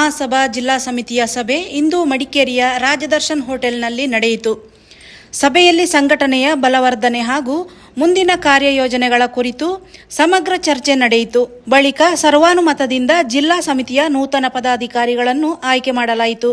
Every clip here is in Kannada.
ಮಹಾಸಭಾ ಜಿಲ್ಲಾ ಸಮಿತಿಯ ಸಭೆ ಇಂದು ಮಡಿಕೇರಿಯ ರಾಜದರ್ಶನ್ ಹೋಟೆಲ್ನಲ್ಲಿ ನಡೆಯಿತು. ಸಭೆಯಲ್ಲಿ ಸಂಘಟನೆಯ ಬಲವರ್ಧನೆ ಹಾಗೂ ಮುಂದಿನ ಕಾರ್ಯಯೋಜನೆಗಳ ಕುರಿತು ಸಮಗ್ರ ಚರ್ಚೆ ನಡೆಯಿತು. ಬಳಿಕ ಸರ್ವಾನುಮತದಿಂದ ಜಿಲ್ಲಾ ಸಮಿತಿಯ ನೂತನ ಪದಾಧಿಕಾರಿಗಳನ್ನು ಆಯ್ಕೆ ಮಾಡಲಾಯಿತು.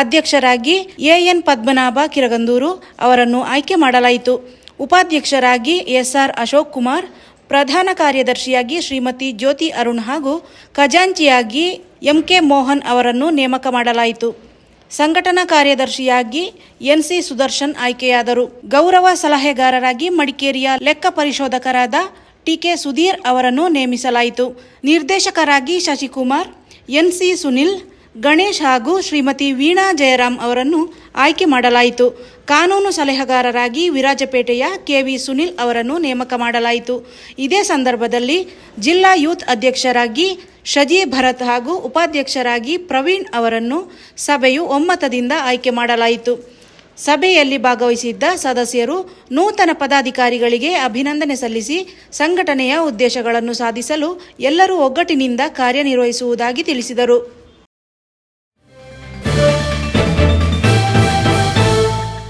ಅಧ್ಯಕ್ಷರಾಗಿ ಎಎನ್ ಪದ್ಮನಾಭ ಕಿರಗಂದೂರು ಅವರನ್ನು ಆಯ್ಕೆ ಮಾಡಲಾಯಿತು. ಉಪಾಧ್ಯಕ್ಷರಾಗಿ ಎಸ್ಆರ್ ಅಶೋಕ್ ಕುಮಾರ್, ಪ್ರಧಾನ ಕಾರ್ಯದರ್ಶಿಯಾಗಿ ಶ್ರೀಮತಿ ಜ್ಯೋತಿ ಅರುಣ್ ಹಾಗೂ ಖಜಾಂಚಿಯಾಗಿ ಎಂಕೆ ಮೋಹನ್ ಅವರನ್ನು ನೇಮಕ ಮಾಡಲಾಯಿತು. ಸಂಘಟನಾ ಕಾರ್ಯದರ್ಶಿಯಾಗಿ ಎನ್ಸಿ ಸುದರ್ಶನ್ ಆಯ್ಕೆಯಾದರು. ಗೌರವ ಸಲಹೆಗಾರರಾಗಿ ಮಡಿಕೇರಿಯ ಲೆಕ್ಕ ಪರಿಶೋಧಕರಾದ ಟಿಕೆ ಸುಧೀರ್ ಅವರನ್ನು ನೇಮಿಸಲಾಯಿತು. ನಿರ್ದೇಶಕರಾಗಿ ಶಶಿಕುಮಾರ್ ಎನ್ಸಿ ಸುನಿಲ್, ಗಣೇಶ್ ಹಾಗೂ ಶ್ರೀಮತಿ ವೀಣಾ ಜಯರಾಮ್ ಅವರನ್ನು ಆಯ್ಕೆ ಮಾಡಲಾಯಿತು. ಕಾನೂನು ಸಲಹೆಗಾರರಾಗಿ ವಿರಾಜಪೇಟೆಯ ಕೆವಿ ಸುನಿಲ್ ಅವರನ್ನು ನೇಮಕ ಮಾಡಲಾಯಿತು. ಇದೇ ಸಂದರ್ಭದಲ್ಲಿ ಜಿಲ್ಲಾ ಯೂತ್ ಅಧ್ಯಕ್ಷರಾಗಿ ಶಜಿ ಭರತ್ ಹಾಗೂ ಉಪಾಧ್ಯಕ್ಷರಾಗಿ ಪ್ರವೀಣ್ ಅವರನ್ನು ಸಭೆಯು ಒಮ್ಮತದಿಂದ ಆಯ್ಕೆ ಮಾಡಲಾಯಿತು. ಸಭೆಯಲ್ಲಿ ಭಾಗವಹಿಸಿದ್ದ ಸದಸ್ಯರು ನೂತನ ಪದಾಧಿಕಾರಿಗಳಿಗೆ ಅಭಿನಂದನೆ ಸಲ್ಲಿಸಿ ಸಂಘಟನೆಯ ಉದ್ದೇಶಗಳನ್ನು ಸಾಧಿಸಲು ಎಲ್ಲರೂ ಒಗ್ಗಟ್ಟಿನಿಂದ ಕಾರ್ಯನಿರ್ವಹಿಸುವುದಾಗಿ ತಿಳಿಸಿದರು.